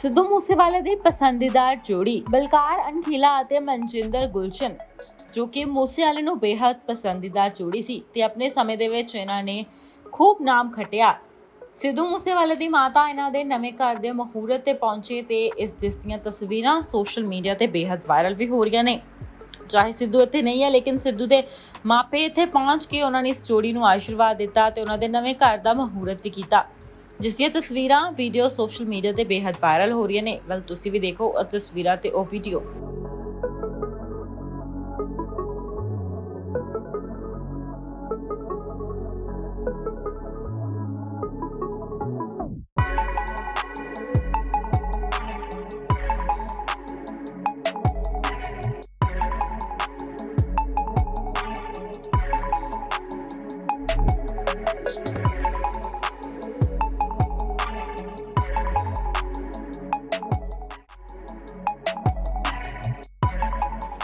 ਸਿੱਧੂ ਮੂਸੇਵਾਲੇ ਦੀ ਪਸੰਦੀਦਾਰ ਜੋੜੀ ਬਲਕਾਰ ਅਨਖੀਲਾ ਅਤੇ ਮਨਜਿੰਦਰ ਗੁਲਸ਼ਨ, ਜੋ ਕਿ ਮੂਸੇਵਾਲੇ ਨੂੰ ਬੇਹੱਦ ਪਸੰਦੀਦਾ ਜੋੜੀ ਸੀ ਤੇ ਆਪਣੇ ਸਮੇਂ ਦੇ ਵਿੱਚ ਇਹਨਾਂ ਨੇ ਖੂਬ ਨਾਮ ਖਟਿਆ। ਸਿੱਧੂ ਮੂਸੇਵਾਲੇ ਦੀ ਮਾਤਾ ਇਹਨਾਂ ਦੇ ਨਵੇਂ ਘਰ ਦੇ ਮਹੂਰਤ ਤੇ ਪਹੁੰਚੇ ਤੇ ਇਸ ਜਿਸ ਦੀਆਂ ਤਸਵੀਰਾਂ ਸੋਸ਼ਲ ਮੀਡੀਆ ਤੇ ਬੇਹੱਦ ਵਾਇਰਲ ਵੀ ਹੋ ਰਹੀਆਂ ਨੇ। ਚਾਹੇ ਸਿੱਧੂ ਇੱਥੇ ਨਹੀਂ ਹੈ, ਲੇਕਿਨ ਸਿੱਧੂ ਦੇ ਮਾਪੇ ਇੱਥੇ ਪਹੁੰਚ ਕੇ ਉਹਨਾਂ ਨੇ ਇਸ ਜੋੜੀ ਨੂੰ ਆਸ਼ੀਰਵਾਦ ਦਿੱਤਾ ਤੇ ਉਹਨਾਂ ਦੇ ਨਵੇਂ ਘਰ ਦਾ ਮਹੂਰਤ ਵੀ ਕੀਤਾ। ਜਿਸ ਦੀਆਂ ਤਸਵੀਰਾਂ ਵੀਡੀਓ ਸੋਸ਼ਲ ਮੀਡੀਆ ਤੇ ਬੇਹੱਦ ਵਾਇਰਲ ਹੋ ਰਹੀਆਂ ਨੇ। ਵਲ ਤੁਸੀਂ ਵੀ ਦੇਖੋ ਉਹ ਤਸਵੀਰਾਂ ਤੇ ਉਹ ਵੀਡੀਓ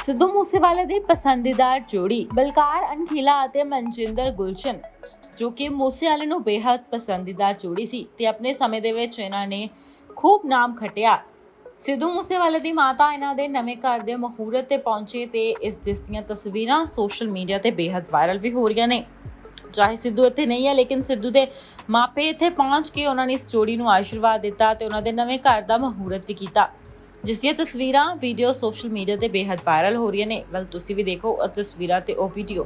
ਸਿੱਧੂ ਮੂਸੇਵਾਲੇ ਦੀ ਪਸੰਦੀਦਾਰ ਜੋੜੀ ਬਲਕਾਰ ਅਨਖੀਲਾ ਅਤੇ ਮਨਜਿੰਦਰ ਗੁਲਸ਼ਨ, ਜੋ ਕਿ ਮੂਸੇਵਾਲੇ ਨੂੰ ਬੇਹੱਦ ਪਸੰਦੀਦਾਰ ਜੋੜੀ ਸੀ ਤੇ ਆਪਣੇ ਸਮੇਂ ਦੇ ਵਿੱਚ ਇਹਨਾਂ ਨੇ ਖੂਬ ਨਾਮ ਖਟਿਆ। ਸਿੱਧੂ ਮੂਸੇਵਾਲੇ ਦੀ ਮਾਤਾ ਇਹਨਾਂ ਦੇ ਨਵੇਂ ਘਰ ਦੇ ਮਹੂਰਤ ਤੇ ਪਹੁੰਚੇ ਤੇ ਇਸ ਜਿਸ ਦੀਆਂ ਤਸਵੀਰਾਂ ਸੋਸ਼ਲ ਮੀਡੀਆ ਤੇ ਬੇਹੱਦ ਵਾਇਰਲ ਵੀ ਹੋ ਰਹੀਆਂ ਨੇ। ਚਾਹੇ ਸਿੱਧੂ ਇੱਥੇ ਨਹੀਂ ਹੈ, ਲੇਕਿਨ ਸਿੱਧੂ ਦੇ ਮਾਪੇ ਇੱਥੇ ਪਹੁੰਚ ਕੇ ਉਹਨਾਂ ਨੇ ਇਸ ਜੋੜੀ ਨੂੰ ਆਸ਼ੀਰਵਾਦ ਦਿੱਤਾ ਤੇ ਉਹਨਾਂ ਦੇ ਨਵੇਂ ਘਰ ਦਾ ਮਹੂਰਤ ਵੀ ਕੀਤਾ। ਜਿਸ ਦੀਆਂ ਤਸਵੀਰਾਂ ਵੀਡੀਓ ਸੋਸ਼ਲ ਮੀਡੀਆ ਤੇ ਬੇਹੱਦ ਵਾਇਰਲ ਹੋ ਰਹੀਆਂ ਨੇ। ਵੱਲ ਤੁਸੀਂ ਵੀ ਦੇਖੋ ਉਹ ਤਸਵੀਰਾਂ ਤੇ ਉਹ ਵੀਡੀਓ